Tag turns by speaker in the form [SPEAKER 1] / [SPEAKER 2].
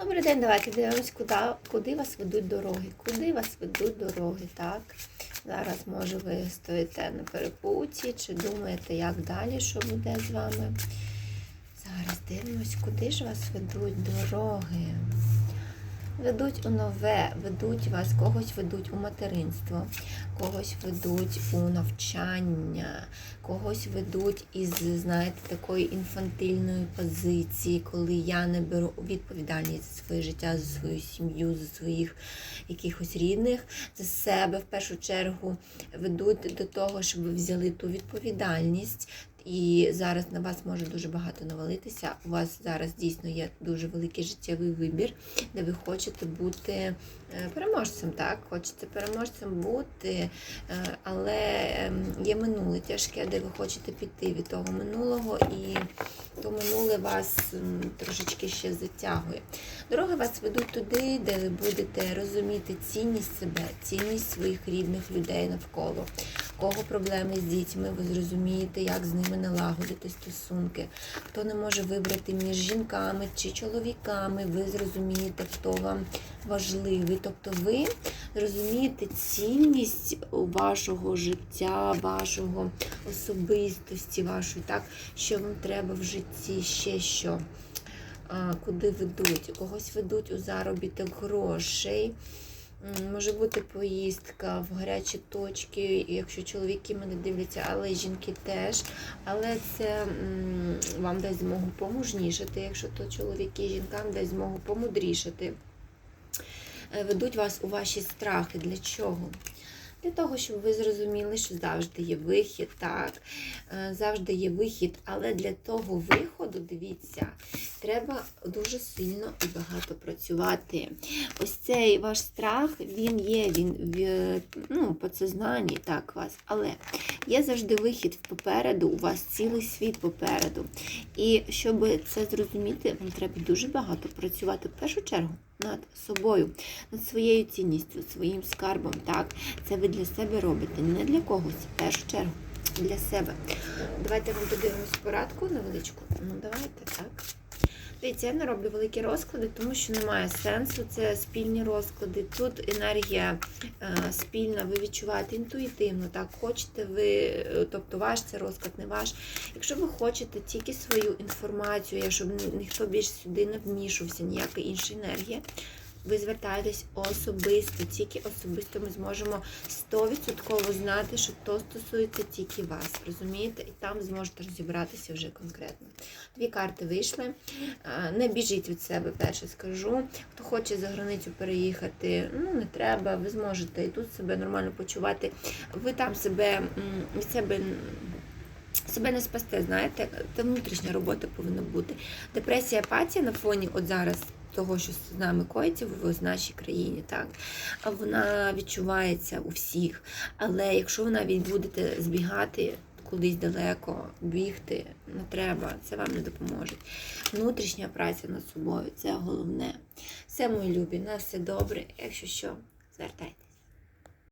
[SPEAKER 1] Добрий день, давайте дивимось, куди, куди вас ведуть дороги. Куди вас ведуть дороги, так? Зараз, може, ви стоїте на перепуті, чи думаєте, як далі, що буде з вами. Зараз дивимось, куди ж вас ведуть дороги. Ведуть у нове, ведуть вас, когось ведуть у материнство, когось ведуть у навчання, когось ведуть із, знаєте, такої інфантильної позиції, коли я не беру відповідальність за своє життя, за свою сім'ю, за своїх якихось рідних, за себе в першу чергу ведуть до того, щоб ви взяли ту відповідальність. І зараз на вас може дуже багато навалитися. У вас зараз дійсно є дуже великий життєвий вибір, де ви хочете бути е, переможцем. Так, хочете переможцем бути, е, але ем, є минуле тяжке, де ви хочете піти від того минулого, і то минуле вас трошечки ще затягує. Дороги вас ведуть туди, де ви будете розуміти цінність себе, цінність своїх рідних людей навколо. Кого проблеми з дітьми, ви зрозумієте, як з ними налагодити стосунки. Хто не може вибрати між жінками чи чоловіками, ви зрозумієте, хто вам важливий. Тобто ви зрозумієте цінність вашого життя, вашого особистості, вашої, так, що вам треба в житті, ще що. Куди ведуть? Когось ведуть у заробіток грошей. Може бути поїздка в гарячі точки, якщо чоловіки мене дивляться, але жінки теж. Але це вам дасть змогу помужнішати, якщо то чоловіки, жінкам дасть змогу помудрішати. Е, Ведуть вас у ваші страхи. Для чого? Для того, щоб ви зрозуміли, що завжди є вихід, так, е, завжди є вихід, але для того виходу, дивіться, треба дуже сильно і багато працювати. Ось цей ваш страх, він є, він в ну, подсознанні, так, вас, але є завжди вихід попереду, у вас цілий світ попереду. І щоб це зрозуміти, вам треба дуже багато працювати в першу чергу над собою, над своєю цінністю, своїм скарбом. Так, це ви для себе робите, не для когось, в першу чергу, для себе. Давайте ми подивимось порадку невеличку. Ну, давайте так. Дивіться, я не роблю великі розклади, тому що немає сенсу. Це спільні розклади. Тут енергія е, спільна, ви відчуваєте інтуїтивно, так, хочете ви, е, тобто ваш це розклад, не ваш. Якщо ви хочете тільки свою інформацію, щоб ніхто більш сюди не вмішувався, ніяка інша енергія. Ви звертаєтесь особисто, тільки особисто ми зможемо 100% знати, що то стосується тільки вас. Розумієте? І там зможете розібратися вже конкретно. Дві карти вийшли. Не біжіть від себе, перше скажу. Хто хоче за границю переїхати, ну не треба, ви зможете і тут себе нормально почувати. Ви там себе від себе. Себе не спасте, знаєте, це внутрішня робота повинна бути. Депресія, апатія на фоні от зараз того, що з нами коїться в нашій країні, так вона відчувається у всіх. Але якщо ви навіть будете збігати кудись далеко, бігти, не треба, це вам не допоможе. Внутрішня праця над собою це головне. Все, мої любі, на все добре. Якщо що, звертайтеся.